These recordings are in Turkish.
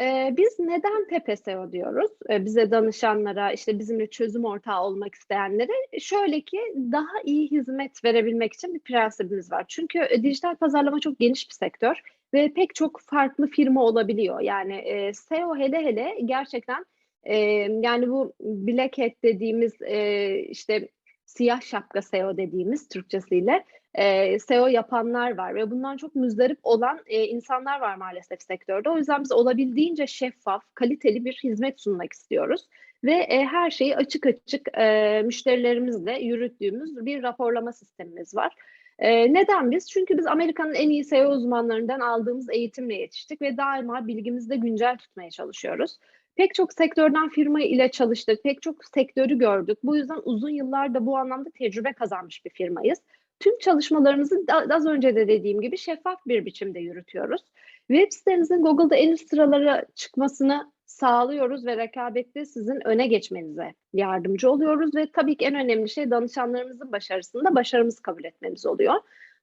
Eee, biz neden Pepe SEO diyoruz? Eee, bize danışanlara, işte, bizimle çözüm ortağı olmak isteyenlere? E, şöyle ki, daha iyi hizmet verebilmek için bir prensibimiz var. Çünkü, eee, dijital pazarlama çok geniş bir sektör ve pek çok farklı firma olabiliyor. Yani, eee, SEO hele hele gerçekten, emm, yani, bu black hat dediğimiz, eee, işte, siyah şapka SEO dediğimiz Türkçesiyle, eee, SEO yapanlar var ve bundan çok muzdarip olan, eee, insanlar var maalesef sektörde. O yüzden biz olabildiğince şeffaf, kaliteli bir hizmet sunmak istiyoruz ve, eee, her şeyi açık açık, eee, müşterilerimizle yürüttüğümüz bir raporlama sistemimiz var. Eee, neden biz? Çünkü biz Amerika'nın en iyi SEO uzmanlarından aldığımız eğitimle yetiştik ve daima bilgimizi de güncel tutmaya çalışıyoruz. Pek çok sektörden firma ile çalıştık, pek çok sektörü gördük. Bu yüzden uzun yıllar da bu anlamda tecrübe kazanmış bir firmayız. Tüm çalışmalarımızı az önce de dediğim gibi şeffaf bir biçimde yürütüyoruz. Web sitemizin Google'da en üst sıralara çıkmasını sağlıyoruz ve rekabette sizin öne geçmenize yardımcı oluyoruz ve tabii ki en önemli şey danışanlarımızın başarısında başarımızı kabul etmemiz oluyor.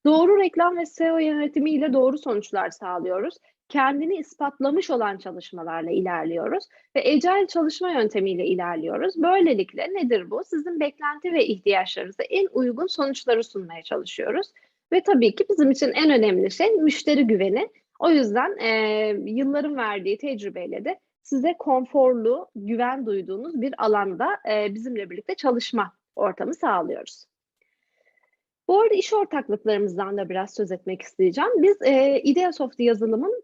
Doğru reklam ve SEO yönetimiyle doğru sonuçlar sağlıyoruz. Kendini ispatlamış olan çalışmalarla ilerliyoruz ve agile çalışma yöntemiyle ilerliyoruz. Böylelikle nedir bu? Sizin beklenti ve ihtiyaçlarınıza en uygun sonuçları sunmaya çalışıyoruz ve tabii ki bizim için en önemli şey müşteri güveni. O yüzden, eee, yılların verdiği tecrübeyle de size konforlu, güven duyduğunuz bir alanda, eee, bizimle birlikte çalışma ortamı sağlıyoruz. Bu arada iş ortaklıklarımızdan da biraz söz etmek isteyeceğim. Biz, eee, Ideasoft yazılımın,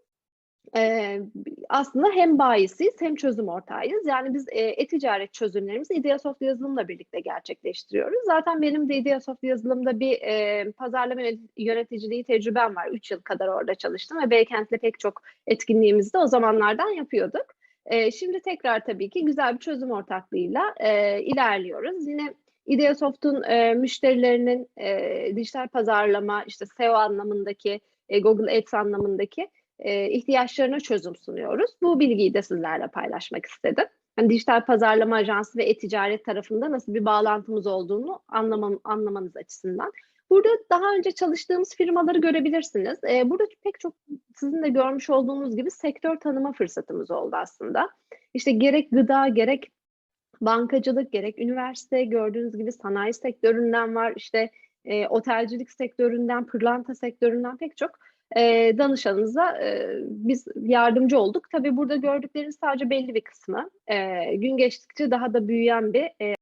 eee, aslında hem bayisiyiz hem çözüm ortağıyız. Yani biz, e-ticaret çözümlerimizi Ideasoft yazılımla birlikte gerçekleştiriyoruz. Zaten benim de Ideasoft yazılımda bir, eee, pazarlama yönet yöneticiliği tecrübem var. 3 yıl kadar orada çalıştım ve Beykent'le pek çok etkinliğimizi de o zamanlardan yapıyorduk. Eee, şimdi tekrar tabii ki güzel bir çözüm ortaklığıyla, eee, ilerliyoruz. Yine Ideasoft'un, eee, müşterilerinin, eee, dijital pazarlama, işte, SEO anlamındaki, eee, Google Ads anlamındaki, eee, ihtiyaçlarına çözüm sunuyoruz. Bu bilgiyi de sizlerle paylaşmak istedim. Hani, dijital pazarlama ajansı ve e-ticaret tarafında nasıl bir bağlantımız olduğunu anlamam anlamanız açısından. Burada daha önce çalıştığımız firmaları görebilirsiniz. Eee, burada pek çok sizin de görmüş olduğunuz gibi sektör tanıma fırsatımız oldu aslında. İşte, gerek gıda, gerek bankacılık, gerek üniversite, gördüğünüz gibi sanayi sektöründen var, işte, eee, otelcilik sektöründen, pırlanta sektöründen pek çok, eee, danışanımıza, eee, biz yardımcı olduk. Tabii burada gördükleriniz sadece belli bir kısmı. Eee, gün geçtikçe daha da büyüyen bir, eee